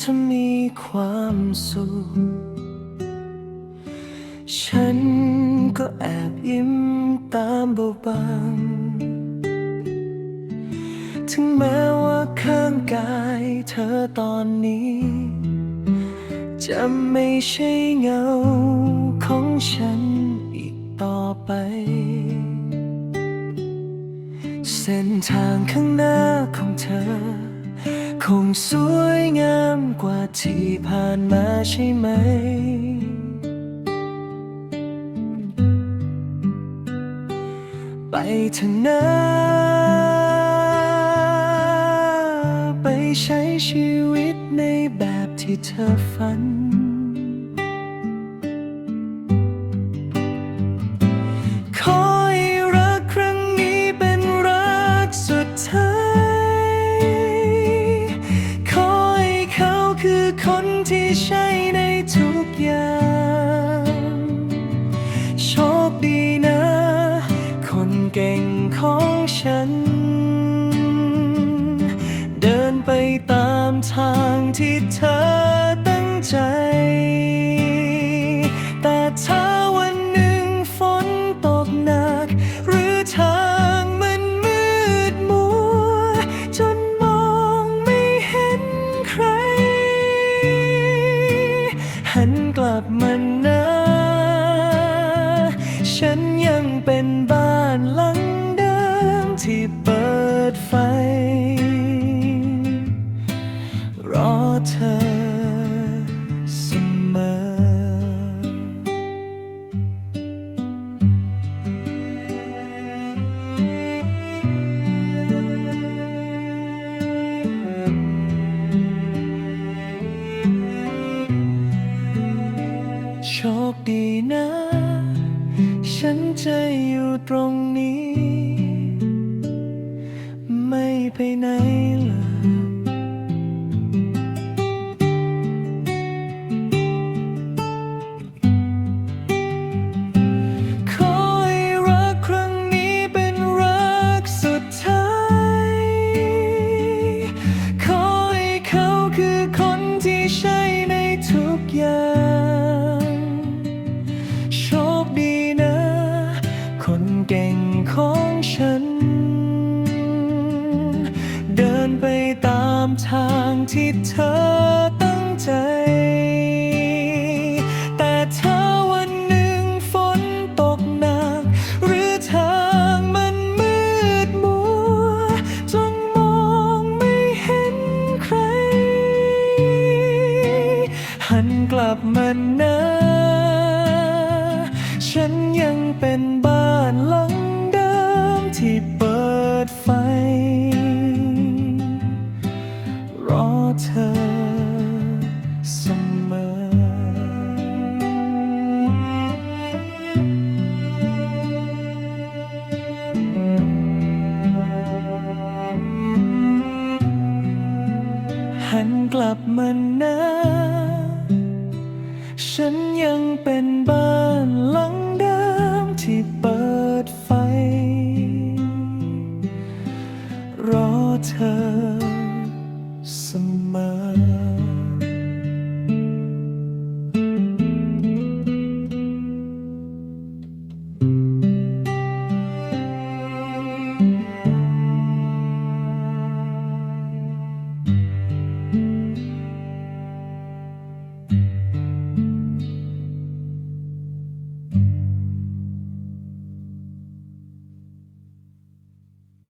เห็นเธอมีความสุข ฉันก็แอบยิ้มตามเบาบางถึงแม้ว่าข้างกายเธอตอนนี้ จะไม่ใช่เงาของฉันอีกต่อไป เส้นทางข้างหน้าของเธอ คงสวยงามกว่าที่ผ่านมาใช่ไหม ไปเถอะนะไปใช้ชีวิตในแบบที่เธอฝัน คือคนที่ใช่ในทุกอย่าง โชคดีนะ คนเก่งของฉัน เดินไปตามทางที่เธอตั้งใจ หันกลับมานะ ฉันยังเป็นบ้านหลังเดิมที่เปิดไฟ ฉันจะอยู่ตรงนี้ ไม่ไปไหนเลยขอให้รักครั้งนี้เป็นรักสุดท้ายขอให้เขาคือคนที่ใช่ในทุกอย่าง ฉัน เดินไปตามทางที่เธอตั้งใจ แต่ถ้าวันหนึ่งฝนตกหนัก หรือทางมันมืดมัวจนมองไม่เห็นใคร หันกลับมานะ ฉันยังเป็นบ้านหลัง ไฟ รอเธอเสมอ หันกลับมานะฉันยังเป็นบ้านหลังเดิมที่เปิดไฟ เธอเสมอ